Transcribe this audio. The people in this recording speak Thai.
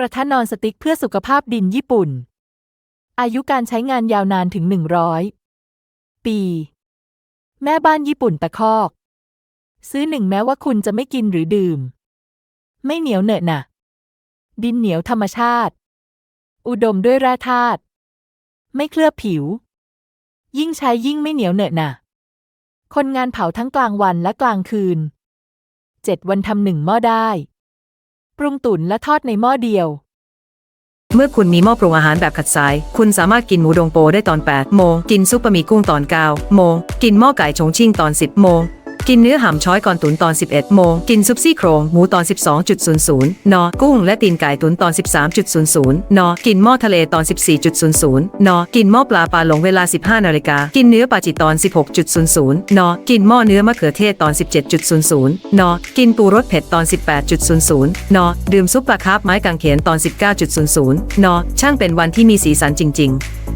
กระทะนอนสติ๊กเพื่อสุขภาพดินญี่ปุ่น อายุการใช้งานยาวนานถึง 100 ปี แม่บ้านญี่ปุ่นตะคอก ซื้อหนึ่งแม้ว่าคุณจะไม่กินหรือดื่ม ไม่เหนียวเหนอะหนะดินเหนียวธรรมชาติ อุดมด้วยแร่ธาตุไม่เคลือบผิว ยิ่งใช้ยิ่งไม่เหนียวเหนอะหนะคนงานเผาทั้งกลางวันและกลางคืนเจ็ดวันทำหนึ่งหม้อได้ ปรุงตุ๋นและทอดในหม้อเดียว เมื่อคุณมีหม้อปรุงอาหารแบบขัดสาย คุณสามารถกินหมูดองโปได้ตอน 8 โมง กินซุปบะหมี่กุ้งตอน 9 โมง กินหม้อไก่ชงชิ่งตอน 10 โมง กินเนื้อห่ำช้อยก่อนตุนตอน 11 โมง กินซุปซี่โครง หมูตอน 12.00 น กุ้งและตีนไก่ตุนตอน 13.00 น กินหม้อทะเลตอน 14.00 น กินหม้อปลาปลาหลงเวลา 15 นาฬิกา กินเนื้อปลาจิตอน 16.00 น กินหม้อเนื้อมะเขือเทศตอน 17.00 น กินปูรสเผ็ดตอน 18.00 น ดื่มซุปปลาคาร์ฟไม้กางเขนตอน 19.00 น ช่างเป็นวันที่มีสีสันจริง ๆ